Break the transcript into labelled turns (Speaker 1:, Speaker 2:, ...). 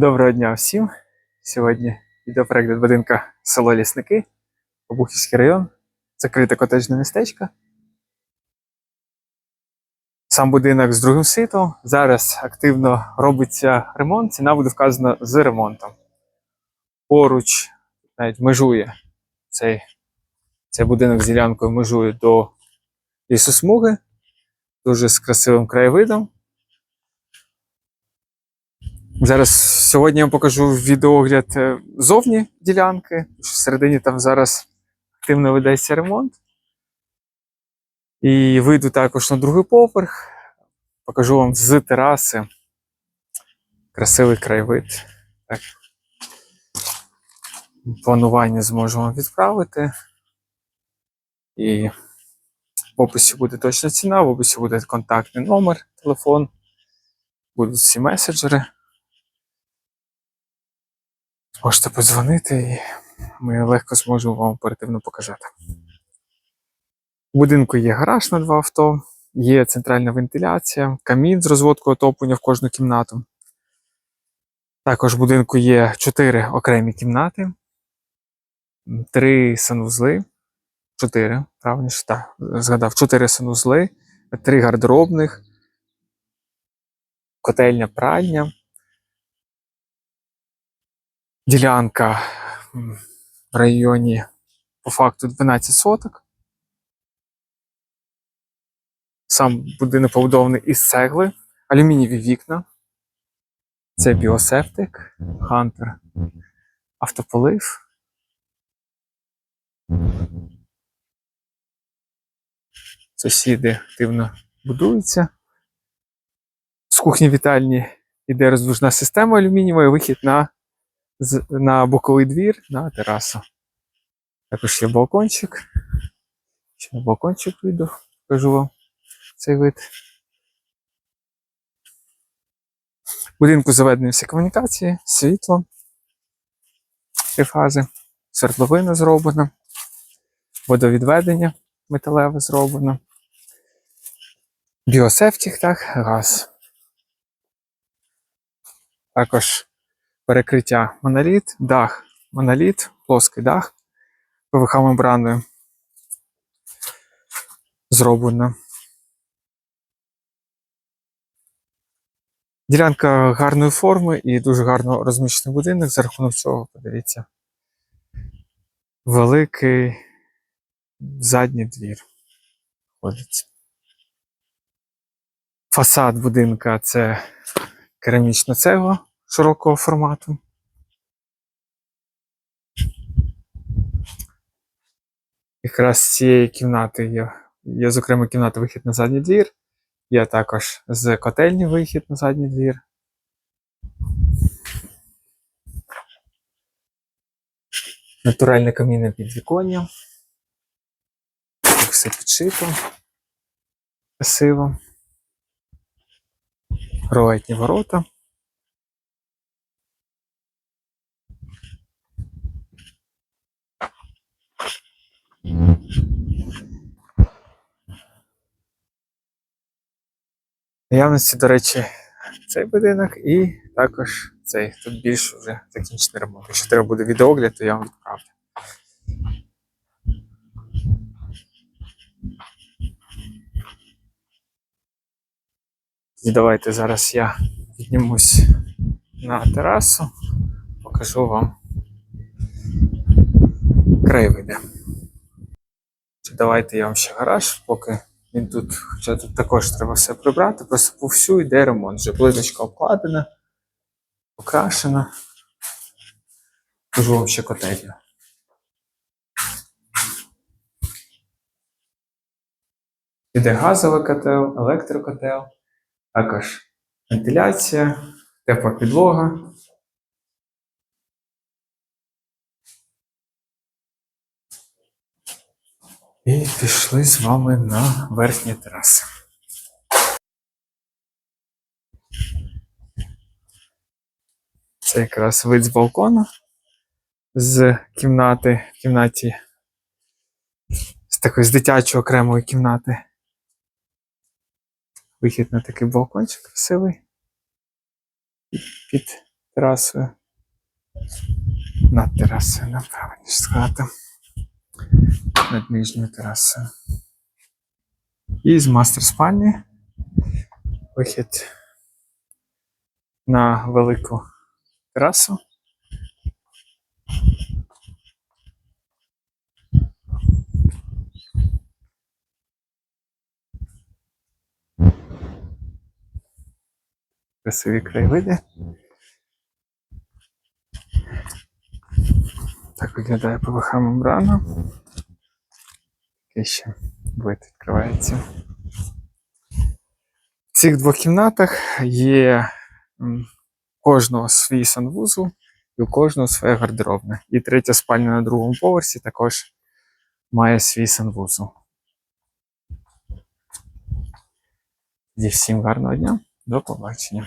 Speaker 1: Доброго дня всім! Сьогодні відеоперегляд будинка село Лісники, Обухівський район, закрите котеджне містечко. Сам будинок з другим світом. Зараз активно робиться ремонт. Ціна буде вказана з ремонтом. Поруч навіть межує цей, цей будинок з ділянкою межує до лісосмуги, дуже з красивим краєвидом. Зараз сьогодні я вам покажу відеогляд е, зовні ділянки. Всередині там зараз активно ведеться ремонт. І вийду також на другий поверх. Покажу вам з тераси. Красивий краєвид. Так. Планування зможу вам відправити. І в описі буде точна ціна, в описі буде контактний номер, телефон, будуть всі меседжери. Можете подзвонити і ми легко зможемо вам оперативно показати. У будинку є гараж на два авто, є центральна вентиляція, камін з розводкою отоплення в кожну кімнату. Також в будинку є чотири окремі кімнати, три санузли. Чотири, правильніше, так, згадав, чотири санузли, три гардеробних, котельня, пральня. Ділянка в районі по факту 12 соток. Сам будинок побудований із цегли, алюмінієві вікна. Це біосептик, хантер, автополив. Сусіди активно будуються. З кухні вітальні йде роздвижна система алюмінієва і вихід на на боковий двір на терасу. Також є балкончик. Ще на балкончик вийду, покажу вам цей вид. Будинку заведені всі комунікації, світло, три фази, свердловина зроблена, водовідведення металеве зроблено, біосептик, так, газ. Також перекриття моноліт, дах, моноліт, плоский дах ПВХ мембраною зроблено. Ділянка гарної форми і дуже гарно розміщений будинок. За рахунок цього, подивіться, великий задній двір ходить. Фасад будинка це керамічна цегла широкого формату. Якраз з цієї кімнати є, є з окремої кімнати вихід на задній двір. Є також з котельні вихід на задній двір. Натуральне камінне підвіконня. Так Все підшито. Красиво. Ролетні ворота. Наявності, до речі, цей будинок і також цей. Тут більш вже закінчений ремонт. Якщо треба буде відеогляд, то я вам відправлю. І давайте зараз я піднімусь на терасу, покажу вам краєвиди. Давайте я вам ще гараж, поки він тут, хоча тут також треба все прибрати, просто по всю йде ремонт. Вже плиточка обкладена, покрашена. Кажу вам ще котельня. Іде газовий котел, електрокотел, також вентиляція, тепла підлога. І пішли з вами на верхні тераси. Це якраз вид з балкона, з кімнати, в кімнаті, з такої з дитячої окремої кімнати. Вихід на такий балкончик красивий. Під терасою. Над терасою, направильніше сказати. Над нижньою терасою. І з мастер спальні вихід на велику терасу. Красиві краєвиди. Так виглядає ПВХ мембрана. Такий ще вид відкривається. В цих двох кімнатах є кожного свій санвузол і у кожного своє гардеробне. І третя спальня на другому поверсі також має свій санвузол. Тоді всім гарного дня, до побачення.